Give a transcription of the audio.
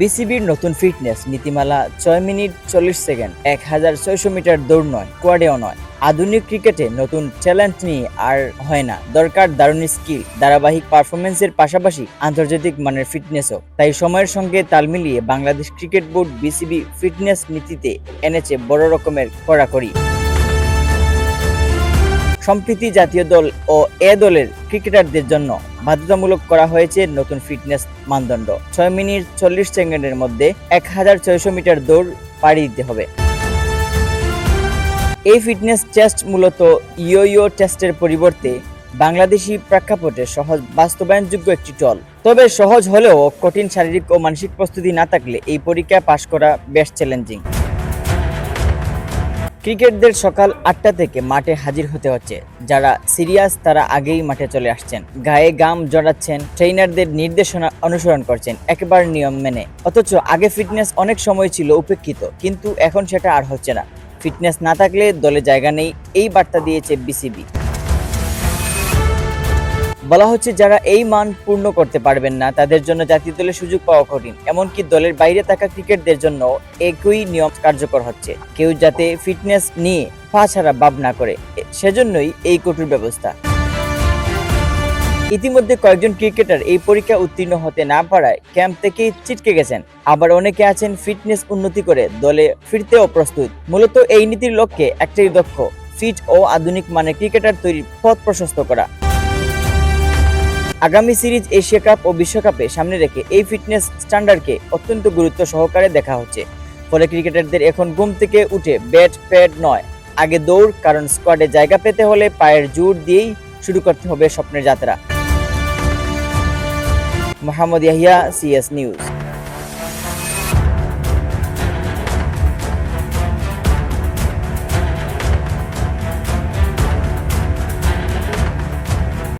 বিসিবির নতুন ফিটনেস নীতিমালা ছয় মিনিট চল্লিশ সেকেন্ড, এক হাজার ছয়শো মিটার দৌড় নয়, কোয়াডেও নয়। আধুনিক ক্রিকেটে নতুন চ্যালেঞ্জ নিয়ে আর হয় না। দরকার দারুণ স্কিল, ধারাবাহিক পারফরমেন্সের পাশাপাশি আন্তর্জাতিক মানের ফিটনেসও। তাই সময়ের সঙ্গে তাল মিলিয়ে Bangladesh cricket board BCB fitness নীতিতে এনেছে বড় রকমের কড়াকড়ি। সম্প্রতি জাতীয় দল ও এ দলের ক্রিকেটারদের জন্য বাধ্যতামূলক করা হয়েছে নতুন ফিটনেস মানদণ্ড। ছয় মিনিট চল্লিশ সেকেন্ডের মধ্যে এক হাজার ছয়শো মিটার দৌড় পাড়ি দিতে হবে। এই ফিটনেস টেস্ট মূলত ইয়ো টেস্টের পরিবর্তে বাংলাদেশি প্রেক্ষাপটে সহজ, বাস্তবায়নযোগ্য একটি টল। তবে সহজ হলেও কঠিন শারীরিক ও মানসিক প্রস্তুতি না থাকলে এই পরীক্ষা পাশ করা বেশ চ্যালেঞ্জিং ক্রিকেটদের সকাল আটটা থেকে মাঠে হাজির হতে হচ্ছে। যারা সিরিয়াস, তারা আগেই মাঠে চলে আসছেন। গায়ে গাম জড়াচ্ছেন, ট্রেইনারদের নির্দেশনা অনুসরণ করছেন, একেবারে নিয়ম মেনে। অথচ আগে ফিটনেস অনেক সময় ছিল উপেক্ষিত, কিন্তু এখন সেটা আর হচ্ছে না। ফিটনেস না থাকলে দলে জায়গা নেই, এই বার্তা দিয়েছে বিসিবি। বলা হচ্ছে যারা এই মান পূর্ণ করতে পারবেন না, তাদের জন্য জাতীয় দলে সুযোগ পাওয়া কঠিন। এমনকি দলের বাইরে থাকা ক্রিকেটদের জন্য একই নিয়ম কার্যকর হচ্ছে। কেউ যাতে ফিটনেস নিয়ে পা ছাড়া ভাব না করে সেজন্যই এই কঠোর ব্যবস্থা। ইতিমধ্যে কয়েকজন ক্রিকেটার এই পরীক্ষা উত্তীর্ণ হতে না পারায় ক্যাম্প থেকেই ছিটকে গেছেন। আবার অনেকে আছেন ফিটনেস উন্নতি করে দলে ফিরতেও প্রস্তুত। মূলত এই নীতির লক্ষ্যে একটাই দক্ষ, ফিট ও আধুনিক মানের ক্রিকেটার তৈরির পথ প্রশস্ত করা। আগামী সিরিজ এশিয়া কাপ ও বিশ্বকাপে সামনে রেখে এই ফিটনেস স্ট্যান্ডার্ডকে অত্যন্ত গুরুত্ব সহকারে দেখা হচ্ছে। ফলে ক্রিকেটারদের এখন ঘুম থেকে উঠে ব্যাট প্যাড নয়। আগে দৌড়, কারণ স্কোয়াডে জায়গা পেতে হলে পায়ের জোর দিয়েই শুরু করতে হবে স্বপ্নের যাত্রা। Mohammad Yahya, CS news.